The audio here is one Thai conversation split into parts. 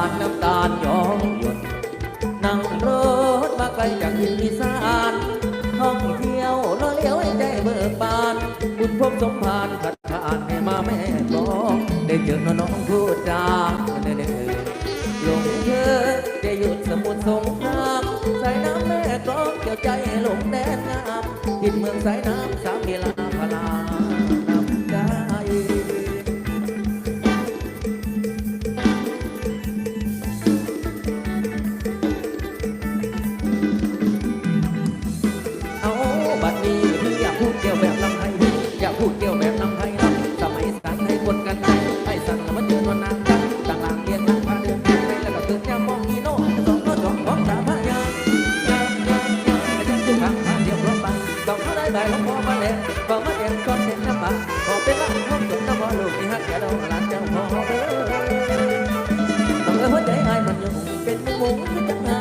านน้ำตาลยองหยด นั่งรถมาไกลจากทินอีสานท่องเที่ยวล้อเลี้ยวให้ใจเบิกบานบุญพบสมภารขัดขานให้มาแม่กลองได้เจอน้องพูดจาเด้อลงเธอได้หยุดสมุทรสงครามสายน้ำแม่กลองเกี่ยวใจหลงแดนงามทิดเมืองสายน้ำสามเวลาพลา เป็นมุงเป็นจังงา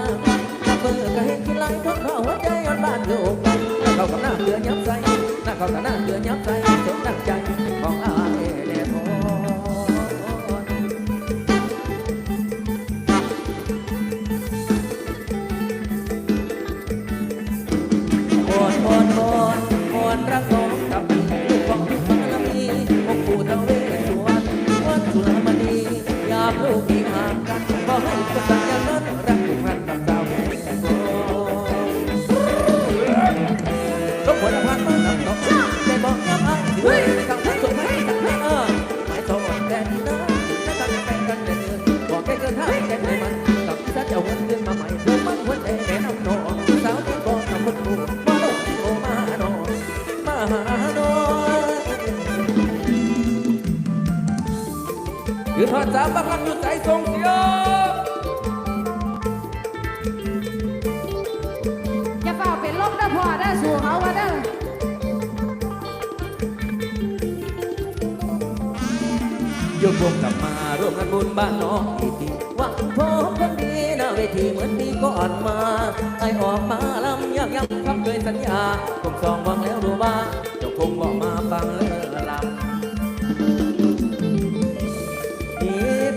ถ้าเปิดก็เห็นที่ไหลท้องเขาหัวใจอ่อนบ้านอยู่หน้าเขากับหน้าเกลือยับใส่หน้าเขากับหน้าเกลือยับใส่ คือทอดสามบังคับอยู่ใจทรงเสียงอย่าเป่าเป็นลมนะพ่อได้อสู่เขามาเด้อยกวงกลับมาร่วมกันบุญบ้านน้องอีกทีหวังพบคนดีหน้าเวทีเหมือนปีก่อนมาไอออกมาลำยักย้ำคำเคยสัญญาคงสองวังแล้วรู้บ้าเจ้าคงบอกมาฟังเลิกลำ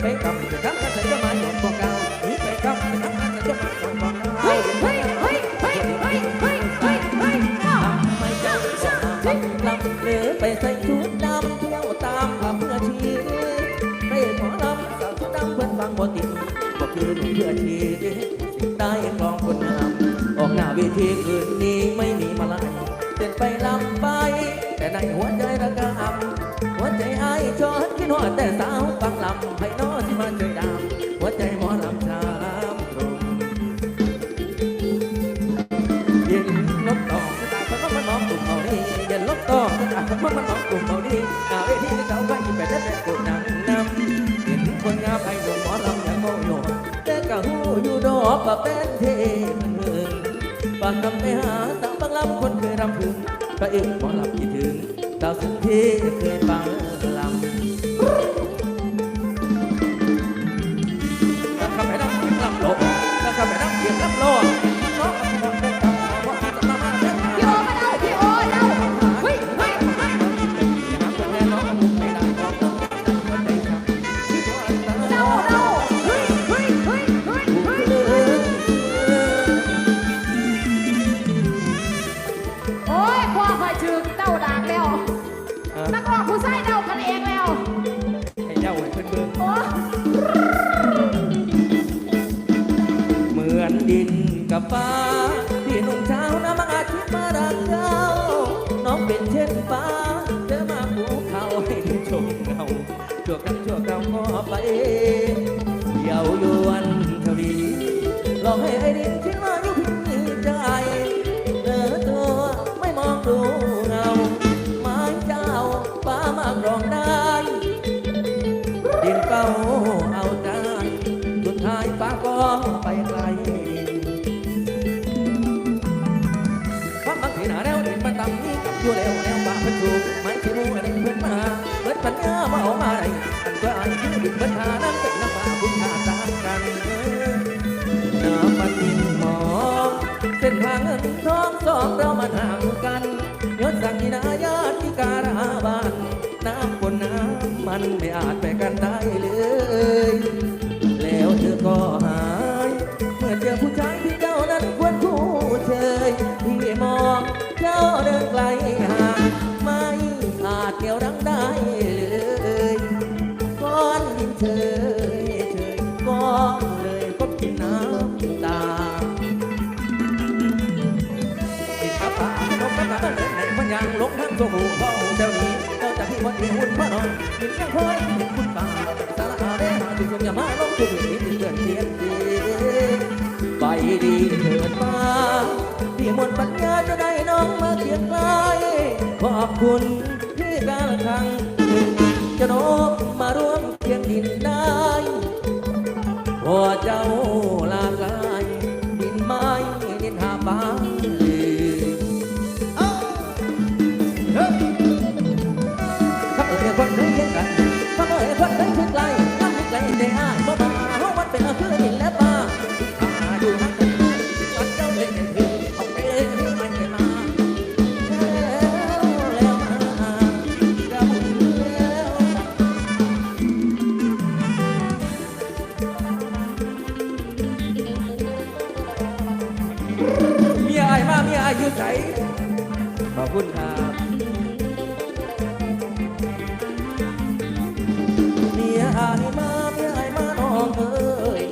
ไปกำจะทำกันใส่ก็มาหยดพวกเก่าหนีไปกำจะทำกันใส่ก็มาหยดพวกเก่าเฮ้ยเฮ้ยเฮ้ยเฮ้ยเฮ้ยเฮ้ยเฮ้ยเฮ้ยอ้าวทำไมเจ้าต้องมาบังลำหรือไปใส่ชุดดำเที่ยวตามคำเพื่อชีให้หมอลำสาวชุดดำเพื่อนฟังบ่ติดก็คือหนุ่มเพื่อชีสิ่งได้กลองคนงามออกหน้าเวทีคืนนี้ไม่มีมาลายเต้นไปลำไป แต่ในหัวใจระกำหัวใจอายชอนคิดว่าแต่สาวฟังำให้น้อที่มาช่วยดามหัวใจหมอลำชามตรงยินลบต่อตาคนมันน้องตุ่มเขาดียินลบต่อตาคนมันน้องตุ่มเขาดีอาเวทีเขาไปยินแบบแบบกดนังนำเห็นคนงามไอ้หนุ่มหมอลำอย่างโมโยแต่กะหูอยู่ดอกแบบเป็นเทมือปากนำไปหาสาวบางลำคนเคยรำพึงก็เอ็มหมอลำคิดถึงสาวสุดที่เคยฟังลำ cảm ơn đắc kiếm lắp lò กับฟ้าที่หนุ่มเช้าน้ำมังอาทิตย์มารักเจ้าน้องเป็นเช่นฟ้าเธอมาภูเขาให้ดูชมเงาชั่วกันชั่วเก่าก็ไปเยาวยวนทวีลอกให้ไอ้ดินคิดว่าอยู่พิงใจเออตัวไม่มองดูเงาไม้เจ้าฟ้ามากรองได้ดินเก้า อยู่แล้วแล้วฟ้าเพิ่นถูกไม่ที่มูอันเพิ่นมาเพิ่นปัญญาว่าเอามาได้อันก็อันคือดินเพิ่นหานั้นเป็นน้ำฟ้าบุญหาต่างกันน้ำมันดินหมอกเส้นทางเงินทองสองเรามันห่างกันยศสั่งนินายาติการาบานน้ำคนน้ำมันไม่อาจไปกันได้ ที่คนอย่ามาลงทุนนี้ที่เพื่อนเทียนดีไปดีเถิดมาพี่หมดปัญญาจะได้น้องมาเทียนไกลขอบคุณที่กาละครั้ง อยู่ใสขอบคุณครับเมียอายมาเมียอายมาน้องเอ้ย